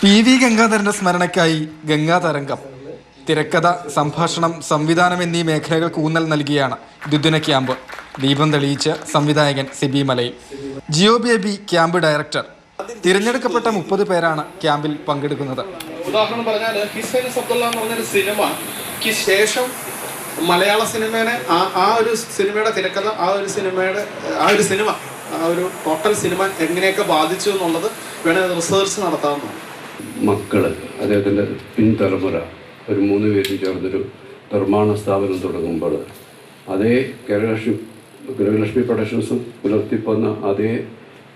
P V ഗംഗാധരന്റെ സ്മരണയ്ക്കായി ഗംഗാതരംഗം. തിരക്കഥ സംഭാഷണം സംവിധാനം എന്നീ മേഖലകൾക്ക് ഊന്നൽ നൽകിയാണ് ദ്വിദിന ക്യാമ്പ്. ദീപം തെളിയിച്ച് സംവിധായകൻ സിബി മലയിൽ. Jeo Baby camp director. തിരഞ്ഞെടുക്കപ്പെട്ട മുപ്പത് പേരാണ് ക്യാമ്പിൽ പങ്കെടുക്കുന്നത്. ഉദാഹരണം പറഞ്ഞാൽ അബ്ദുള്ള സിനിമയ്ക്ക് ശേഷം മലയാള സിനിമേനെ ആ ആ ഒരു സിനിമയുടെ തിരക്കഥ ആ ഒരു സിനിമയുടെ ആ ഒരു സിനിമ ആ ഒരു ടോട്ടൽ സിനിമ എങ്ങനെയൊക്കെ ബാധിച്ചു എന്നുള്ളത് വേണേൽ റിസർച്ച് നടത്താവുന്നതാണ്. മക്കൾ അദ്ദേഹത്തിന്റെ പിൻതലമുറ. ഒരു മൂന്ന് പേരും ചേർന്നൊരു നിർമ്മാണ സ്ഥാപനം തുടങ്ങുമ്പോൾ അതേ കേരളലക്ഷ്മി ഗൃഹലക്ഷ്മി പ്രൊഡക്ഷൻസും പുലർത്തിപ്പോന്ന അതേ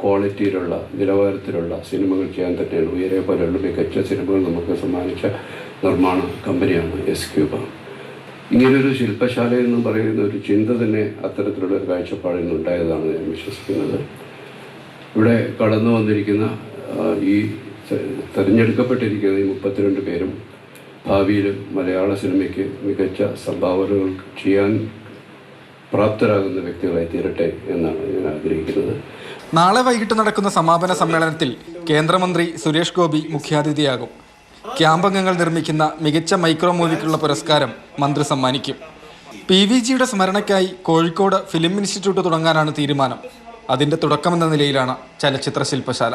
ക്വാളിറ്റിയിലുള്ള നിലവാരത്തിലുള്ള സിനിമകൾ ചെയ്യാൻ തന്നെയാണ്. ഉയരെ പോലെയുള്ള മികച്ച സിനിമകൾ നമുക്ക് സമ്മാനിച്ച നിർമ്മാണ കമ്പനിയാണ് എസ് ക്യൂബ ഇങ്ങനൊരു ശില്പശാല എന്ന് പറയുന്ന ഒരു ചിന്ത തന്നെ അത്തരത്തിലുള്ള ഒരു കാഴ്ചപ്പാടിൽ നിന്നുണ്ടായതാണ് ഞാൻ വിശ്വസിക്കുന്നത്. ഇവിടെ കടന്നു വന്നിരിക്കുന്ന ഈ തെരഞ്ഞെടുക്കപ്പെട്ടിരിക്കുന്ന ഈ മുപ്പത്തിരണ്ട് പേരും ഭാവിയിൽ മലയാള സിനിമയ്ക്ക് മികച്ച സംഭാവനകൾ ചെയ്യാൻ പ്രാപ്തരാകുന്ന വ്യക്തികളായി തീരട്ടെ എന്നാണ് ഞാൻ ആഗ്രഹിക്കുന്നത്. നാളെ വൈകിട്ട് നടക്കുന്ന സമാപന സമ്മേളനത്തിൽ കേന്ദ്രമന്ത്രി സുരേഷ് ഗോപി മുഖ്യാതിഥിയാകും. ക്യാമ്പംഗങ്ങൾ നിർമ്മിക്കുന്ന മികച്ച മൈക്രോ മൂവിക്കുള്ള പുരസ്കാരം മന്ത്രി സമ്മാനിക്കും. പി വി ജിയുടെ സ്മരണയ്ക്കായി കോഴിക്കോട് ഫിലിം ഇൻസ്റ്റിറ്റ്യൂട്ട് തുടങ്ങാനാണ് തീരുമാനം. അതിന്റെ തുടക്കമെന്ന നിലയിലാണ് ചലച്ചിത്ര ശില്പശാല.